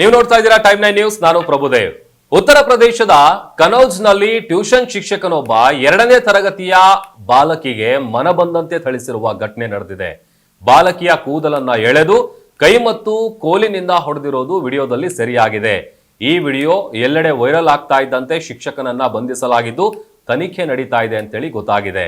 ನೀವು ನೋಡ್ತಾ ಇದ್ದೀರಾ ಟೈಮ್ ನೈನ್ ನ್ಯೂಸ್ ನಾನು ಪ್ರಭುದೇವ್ ಉತ್ತರ ಪ್ರದೇಶದ ಕನೌಜ್ನಲ್ಲಿ ಟ್ಯೂಷನ್ ಶಿಕ್ಷಕನೊಬ್ಬ ಎರಡನೇ ತರಗತಿಯ ಬಾಲಕಿಗೆ ಮನಬಂದಂತೆ ಥಳಿಸಿರುವ ಘಟನೆ ನಡೆದಿದೆ. ಬಾಲಕಿಯ ಕೂದಲನ್ನ ಎಳೆದು ಕೈ ಮತ್ತು ಕೋಲಿನಿಂದ ಹೊಡೆದಿರೋದು ವಿಡಿಯೋದಲ್ಲಿ ಸರಿಯಾಗಿದೆ. ಈ ವಿಡಿಯೋ ಎಲ್ಲೆಡೆ ವೈರಲ್ ಆಗ್ತಾ ಇದ್ದಂತೆ ಶಿಕ್ಷಕನನ್ನ ಬಂಧಿಸಲಾಗಿದ್ದು ತನಿಖೆ ನಡೀತಾ ಇದೆ ಅಂತೇಳಿ ಗೊತ್ತಾಗಿದೆ.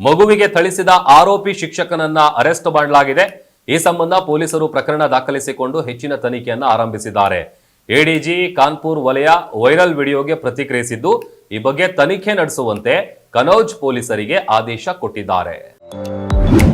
ಮಗುವಿಗೆ ಥಳಿಸಿದ ಆರೋಪಿ ಶಿಕ್ಷಕನನ್ನ ಅರೆಸ್ಟ್ ಮಾಡಲಾಗಿದೆ. ಈ ಸಂಬಂಧ ಪೊಲೀಸರು ಪ್ರಕರಣ ದಾಖಲಿಸಿಕೊಂಡು ಹೆಚ್ಚಿನ ತನಿಖೆಯನ್ನು ಆರಂಭಿಸಿದ್ದಾರೆ. ಎಡಿಜಿ ಕಾನ್ಪುರ್ ವಲಯ ವೈರಲ್ ವಿಡಿಯೋಗೆ ಪ್ರತಿಕ್ರಿಯಿಸಿದ್ದು, ಈ ಬಗ್ಗೆ ತನಿಖೆ ನಡೆಸುವಂತೆ ಕನೌಜ್ ಪೊಲೀಸರಿಗೆ ಆದೇಶ ಕೊಟ್ಟಿದ್ದಾರೆ.